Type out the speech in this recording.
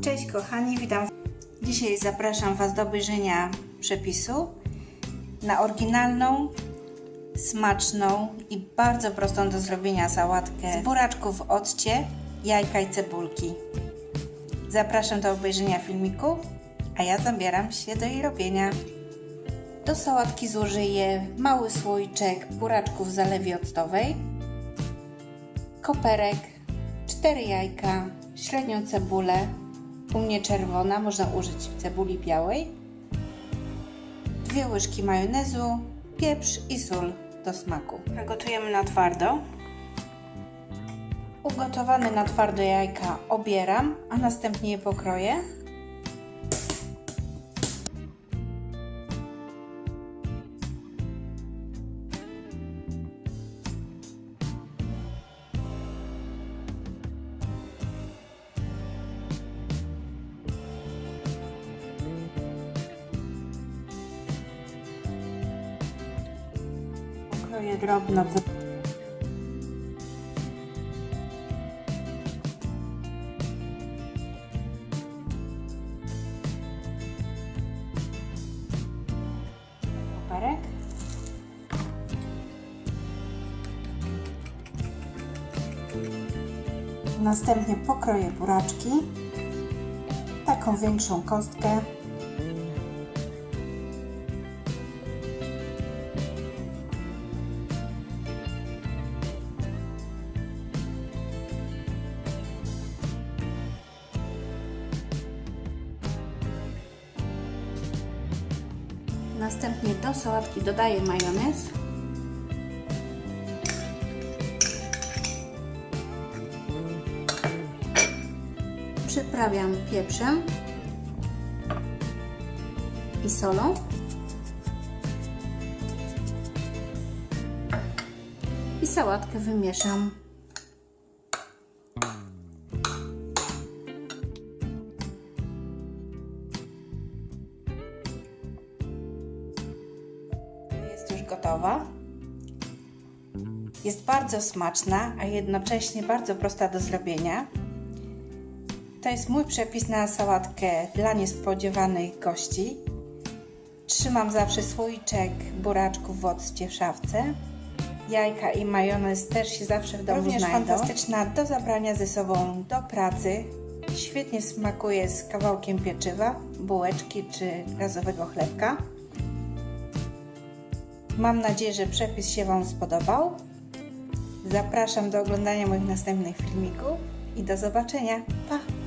Cześć kochani, witam. Dzisiaj zapraszam Was do obejrzenia przepisu na oryginalną, smaczną i bardzo prostą do zrobienia sałatkę z buraczków w occie, jajka i cebulki. Zapraszam do obejrzenia filmiku, a ja zabieram się do jej robienia. Do sałatki zużyję mały słoiczek buraczków w zalewie octowej, koperek, 4 jajka, średnią cebulę, u mnie czerwona, można użyć cebuli białej, dwie łyżki majonezu, pieprz i sól do smaku. Gotujemy na twardo. Ugotowane na twardo jajka obieram, a następnie je pokroję. Pokroję drobno. Następnie pokroję buraczki, taką większą kostkę. Następnie do sałatki dodaję majonez. Przyprawiam pieprzem i solą. I sałatkę wymieszam. Gotowa. Jest bardzo smaczna, a jednocześnie bardzo prosta do zrobienia. To jest mój przepis na sałatkę dla niespodziewanych gości. Trzymam zawsze słoiczek buraczków w occie w szafce. Jajka i majonez też się zawsze w domu Również znajdą. fantastyczna do zabrania ze sobą do pracy. Świetnie smakuje z kawałkiem pieczywa, bułeczki czy gazowego chlebka. Mam nadzieję, że przepis się Wam spodobał. Zapraszam do oglądania moich następnych filmików i do zobaczenia. Pa!